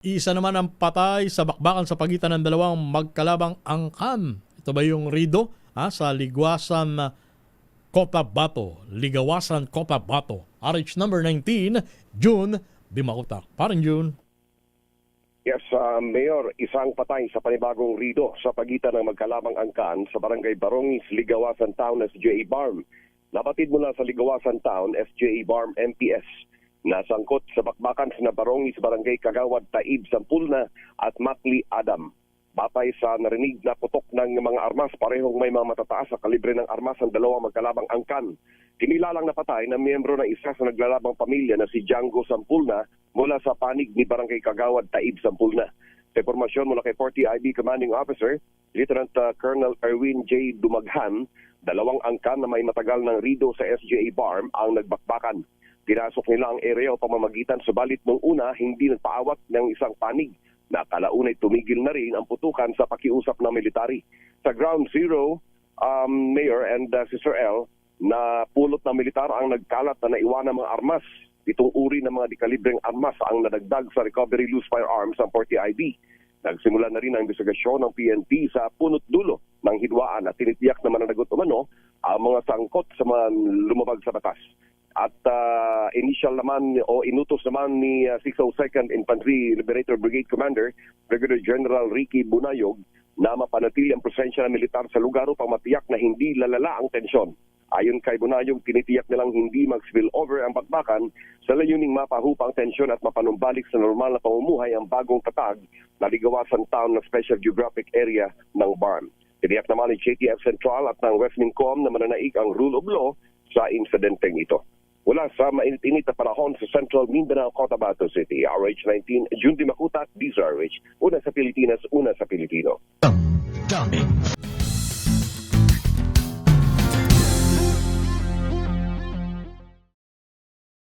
Isa naman ang patay sa bakbakan sa pagitan ng dalawang magkalabang angkan. Ito ba yung Rido ha, sa Ligwasan Cotabato, Ligawasan Cotabato. RH number 19, June Bimakutak. Parang June. Yes, uh, Mayor, isang patay sa panibagong rido sa pagitan ng magkalabang angkan sa barangay Barongis, Ligawasan Town, SJA Barm. Napatid mula sa Ligawasan Town, SJA Barm, MPS. Nasangkot sa bakbakan sa Barongis, Barangay Kagawad, Taib, Sampulna at Matli, Adam. Batay sa narinig na putok ng mga armas, parehong may mga matataas sa kalibre ng armas ang dalawang magkalabang angkan. Kinilalang napatay na miyembro ng isa sa naglalabang pamilya na si Django Sampulna mula sa panig ni Barangay Kagawad, Taib, Sampulna. Sa impormasyon mula kay 40 IB Commanding Officer, Lieutenant uh, Colonel Erwin J. Dumaghan, dalawang angkan na may matagal ng rido sa SJA Barm ang nagbakbakan. Pinasok nila ang area o pamamagitan subalit nung una hindi nagpaawat ng isang panig na kalaunay tumigil na rin ang putukan sa pakiusap ng military. Sa ground zero, um, Mayor and uh, Sister L, na pulot ng militar ang nagkalat na naiwan ng mga armas. Itong uri ng mga dekalibreng armas ang nadagdag sa recovery loose firearms ng 40IB. Nagsimula na rin ang investigasyon ng PNP sa punot dulo ng hidwaan at tinitiyak na mananagot umano ang mga sangkot sa mga lumabag sa batas. At uh, initial naman o inutos naman ni uh, 602nd Infantry Liberator Brigade Commander Brigadier General Ricky Bunayog na mapanatili ang presensya ng militar sa lugar upang matiyak na hindi lalala ang tensyon. Ayon kay Bunayog, tinitiyak nilang hindi mag-spill over ang bakbakan sa layuning mapahupa ang tensyon at mapanumbalik sa normal na pamumuhay ang bagong tatag na ligawasan town ng Special Geographic Area ng BARM. Tiniyak naman ni JTF Central at ng Westmincom na mananaig ang rule of law sa insidenteng ito. Mula sa mainit-init na panahon sa Central Mindanao, Cotabato City, RH19, June Dimakutat, DZRH, una sa Pilipinas, una sa Pilipino.